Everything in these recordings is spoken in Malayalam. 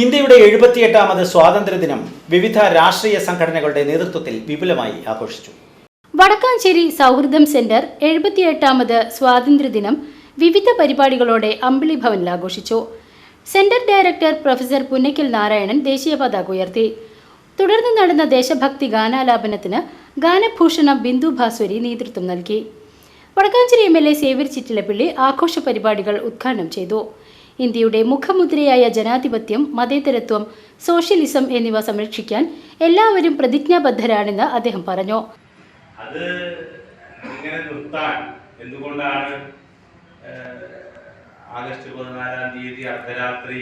ഇന്ത്യയുടെ എഴുപത്തിയെട്ടാമത് സ്വാതന്ത്ര്യദിനം വിവിധ രാഷ്ട്രീയ സംഘടനകളുടെ നേതൃത്വത്തിൽ വിപുലമായി ആഘോഷിച്ചു. വടക്കാഞ്ചേരി സൗഹൃദം സെന്റർ എഴുപത്തിയെട്ടാമത് സ്വാതന്ത്ര്യദിനം വിവിധ പരിപാടികളോടെ അമ്പിളി ഭവനിൽ ആഘോഷിച്ചു. Centre director professor Punnakkal Narayanan ദേശീയ പതാക ഉയർത്തി. തുടർന്ന് നടന്ന ദേശഭക്തി ഗാനാലാപനത്തിന് ഗാനഭൂഷണം ബിന്ദു ഭാസ്വരി നേതൃത്വം നൽകി. Vadakkanchery M L A Xavier Chittilappilly ആഘോഷ പരിപാടികൾ ഉദ്ഘാടനം ചെയ്തു. ഇന്ത്യയുടെ മുഖമുദ്രയായ ജനാധിപത്യം മതേതരത്വം സോഷ്യലിസം എന്നിവ സംരക്ഷിക്കാൻ എല്ലാവരും പ്രതിജ്ഞാബദ്ധരാണെന്ന് അദ്ദേഹം പറഞ്ഞു. അത് നിർത്താൻ എന്തുകൊണ്ടാണ് ആഗസ്റ്റ് പതിനാലാം തീയതി അർദ്ധരാത്രി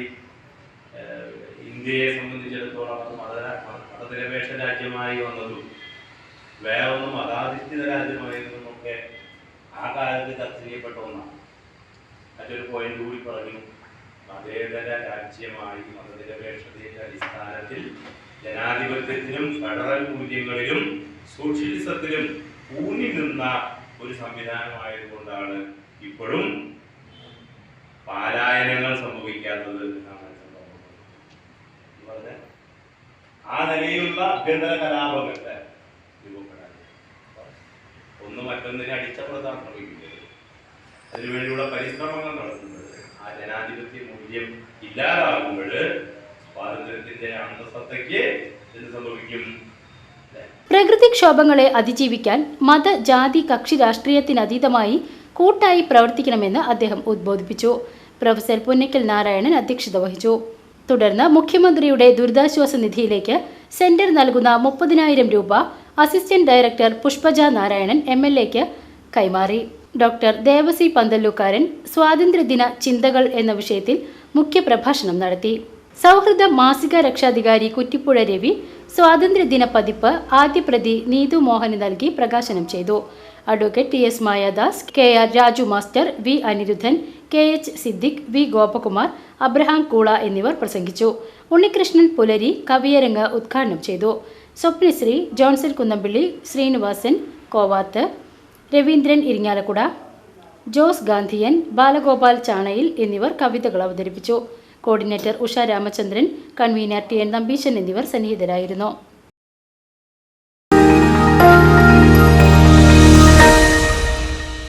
ഇന്ത്യയെ സംബന്ധിച്ചിടത്തോളം അത് മത മതനിരപേക്ഷ രാജ്യമായി വന്നതും വേറെ ഒന്നും മതാധിഷ്ഠിത രാജ്യമായിരുന്നതൊക്കെ ആ കാലത്ത് ചർച്ച ചെയ്യപ്പെട്ട ഒന്നാണ്. മറ്റൊരു പോയിന്റ് കൂടി പറഞ്ഞു. മതേതര രാജ്യമായി മതനിരപേക്ഷതയുടെ അടിസ്ഥാനത്തിൽ ജനാധിപത്യത്തിലും ഫെഡറൽ മൂല്യങ്ങളിലും സോഷ്യലിസത്തിലും ഊന്നി നിന്ന ഒരു സംവിധാനമായതുകൊണ്ടാണ് ഇപ്പോഴും പാലായനങ്ങൾ സംഭവിക്കാത്തത് ആ നിലയിലുള്ള ആഭ്യന്തര കലാപങ്ങളുടെ രൂപപ്പെടാതെ ഒന്ന് മറ്റൊന്നിനെ ശ്രമിക്കുന്നത്. അതിനുവേണ്ടിയുള്ള പരിശ്രമങ്ങൾ നടത്തുന്നത് ആ ജനാധിപത്യ മൂല്യം ഇല്ലാതാകുമ്പോൾ സ്വാതന്ത്ര്യത്തിന്റെ അന്തസത്തയ്ക്ക് എന്ത് സംഭവിക്കും? പ്രകൃതിക്ഷോഭങ്ങളെ അതിജീവിക്കാൻ മത ജാതി കക്ഷി രാഷ്ട്രീയത്തിനതീതമായി കൂട്ടായി പ്രവർത്തിക്കണമെന്ന് അദ്ദേഹം ഉദ്ബോധിപ്പിച്ചു. പ്രൊഫസർ പുന്നക്കൽ നാരായണൻ അധ്യക്ഷത വഹിച്ചു. തുടർന്ന് മുഖ്യമന്ത്രിയുടെ ദുരിതാശ്വാസ നിധിയിലേക്ക് സെന്റർ നൽകുന്ന മുപ്പതിനായിരം രൂപ assistant director Pushpaja Narayanan M L എക്ക് കൈമാറി. ഡോക്ടർ ദേവസി പന്തല്ലൂക്കാരൻ സ്വാതന്ത്ര്യദിന ചിന്തകൾ എന്ന വിഷയത്തിൽ മുഖ്യപ്രഭാഷണം നടത്തി. സൗഹൃദ മാസിക രക്ഷാധികാരി കുറ്റിപ്പുഴ രവി സ്വാതന്ത്ര്യദിന പതിപ്പ് ആദ്യ പ്രതി നീതു മോഹന് നൽകി പ്രകാശനം ചെയ്തു. Advocate T S Mayadas K R Raju master V Aniruddhan K H Siddique V Gopakumar Abraham Koola എന്നിവർ പ്രസംഗിച്ചു. ഉണ്ണികൃഷ്ണൻ പുലരി കവിയരങ്ങ് ഉദ്ഘാടനം ചെയ്തു. സ്വപ്നശ്രീ ജോൺസൺ കുന്നമ്പിള്ളി ശ്രീനിവാസൻ കോവാത്ത് രവീന്ദ്രൻ ഇരിങ്ങാലക്കുട ജോസ് ഗാന്ധിയൻ ബാലഗോപാൽ ചാണയിൽ എന്നിവർ കവിതകൾ അവതരിപ്പിച്ചു. Coordinator Usha Ramachandran convener T N Nambeesan എന്നിവർ സന്നിഹിതരായിരുന്നു.